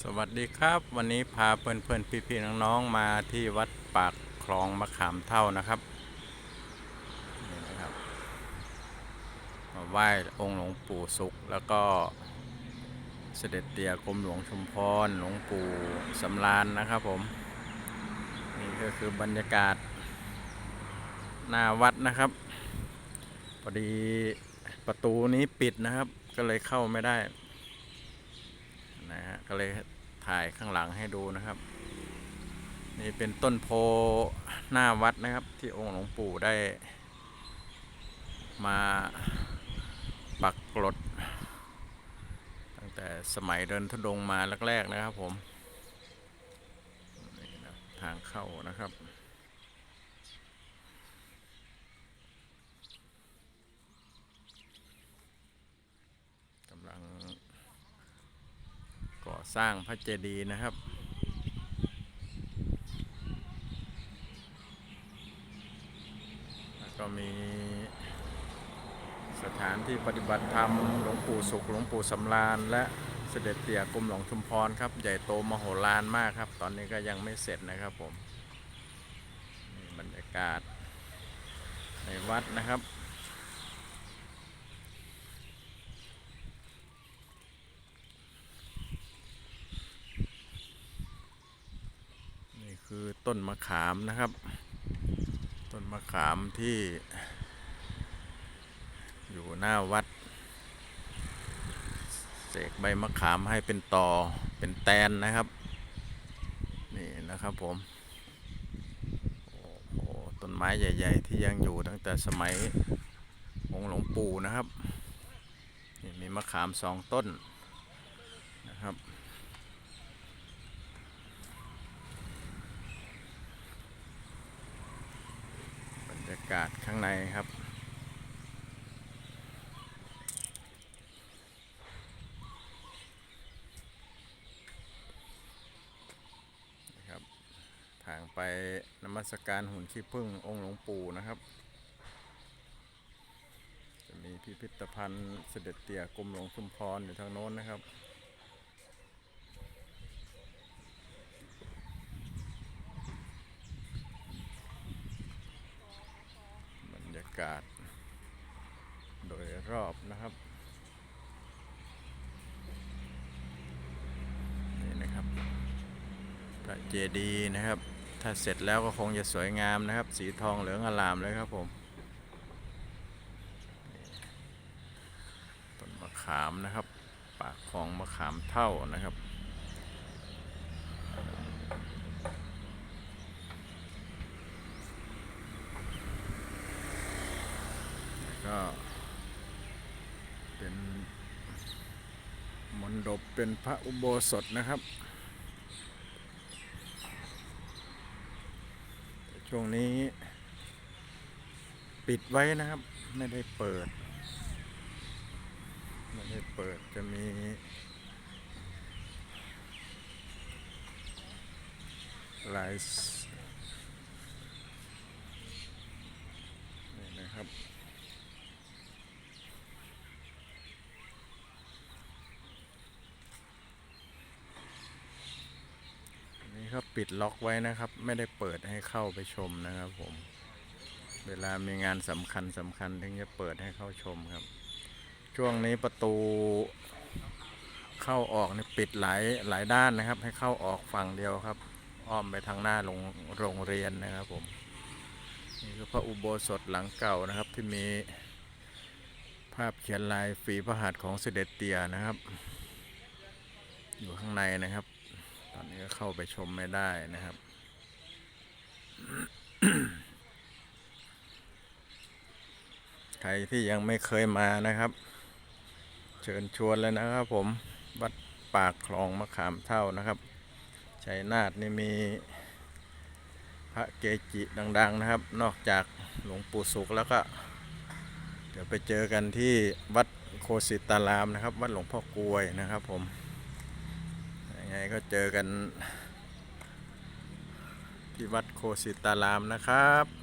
สวัสดีครับ วันนี้พาเพื่อนเพื่อนพี่พี่ๆน้องๆมาที่วัดปากคลองมะขามเท่านะครับนี่นะครับมาไหว้องค์หลวงปู่สุข แล้วก็เสด็จเตี่ยกรมหลวงชุมพรหลวงปู่สำราญนะครับผมนี่ก็คือบรรยากาศหน้าวัดนะครับพอดีประตูนี้ปิดนะครับ ก็เลยเข้าไม่ได้ ก็เลยถ่ายข้างหลังให้ดูนะครับ นี่เป็นต้นโพหน้าวัดนะครับ ที่องค์หลวงปู่ได้ มาปักกรดตั้งแต่สมัยเดินทุดงมาแรกๆนะครับผมทางเข้านะครับ กำลัง ก่อ สร้างพระเจดีย์นะครับ แล้วก็มีสถานที่ปฏิบัติธรรมหลวงปู่สุขหลวงปู่สำราญ และเสด็จเตี่ยกรมหลวงชุมพรครับ ใหญ่โตมโหฬารมากครับ ตอนนี้ก็ยังไม่เสร็จนะครับผมนี่บรรยากาศในวัดนะครับ นี่ คือต้นมะขามนะครับ ต้นมะขามที่ อยู่หน้าวัด เสกใบมะขามให้เป็นตอเป็นแตนนะครับ นี่นะครับผมโอ้โหต้นไม้ใหญ่ ๆ ที่ยังอยู่ตั้งแต่สมัยองค์หลวงปู่นะครับนี่มีมะขามสองต้นนะครับ บรรยากาศข้างในครับ นะครับ ทางไปนมัสการหุ่นขี้ผึ้งองค์หลวงปู่นะครับ จะมีพิพิธภัณฑ์เสด็จเตี่ยกรมหลวงชุมพรอยู่ทางโน้นนะครับ บรรยากาศ โดยรอบนะครับ นี่นะครับ พระเจดีย์นะครับ ถ้าเสร็จแล้วก็คงจะสวยงามนะครับ สีทองเหลืองอลามเลยครับผมต้นมะขามนะครับ ปากคลองมะขามเท่านะครับ ก็เป็น มณฑปเป็นพระอุโบสถนะครับ ช่วงนี้ปิดไว้นะครับ ไม่ได้เปิด ไม่ได้เปิดจะมีลายนี่นะครับ อันนี้เขา ปิดล็อกไว้นะครับ ไม่ได้เปิดให้เข้าไปชมนะครับผม เวลามีงานสำคัญสำคัญถึงจะเปิดให้เข้าชมครับ ช่วงนี้ประตูเข้าออกนี่ปิดหลายหลายด้านนะครับ ให้เข้าออกฝั่งเดียวครับ อ้อมไปทางหน้าโรงโรงเรียนนะครับผมนี่คือพระอุโบสถหลังเก่านะครับที่มีภาพเขียนลายฝีพระหัตถ์ของเสด็จเตี่ยนะครับ อยู่ข้างในนะครับ ตอนนี้ก็เข้าไปชมไม่ได้นะครับ ใครที่ยังไม่เคยมานะครับ เชิญชวนเลยนะครับผม วัดปากคลองมะขามเท่านะครับชัยนาทนี่มีพระเกจิดัง ๆ นะครับ นอกจากหลวงปู่สุขแล้วก็ เดี๋ยวไปเจอกันที่วัดโคสิตารามนะครับ วัดหลวงพ่อกลวยนะครับผม ไงก็เจอกัน ที่วัดโคสิตารามนะครับ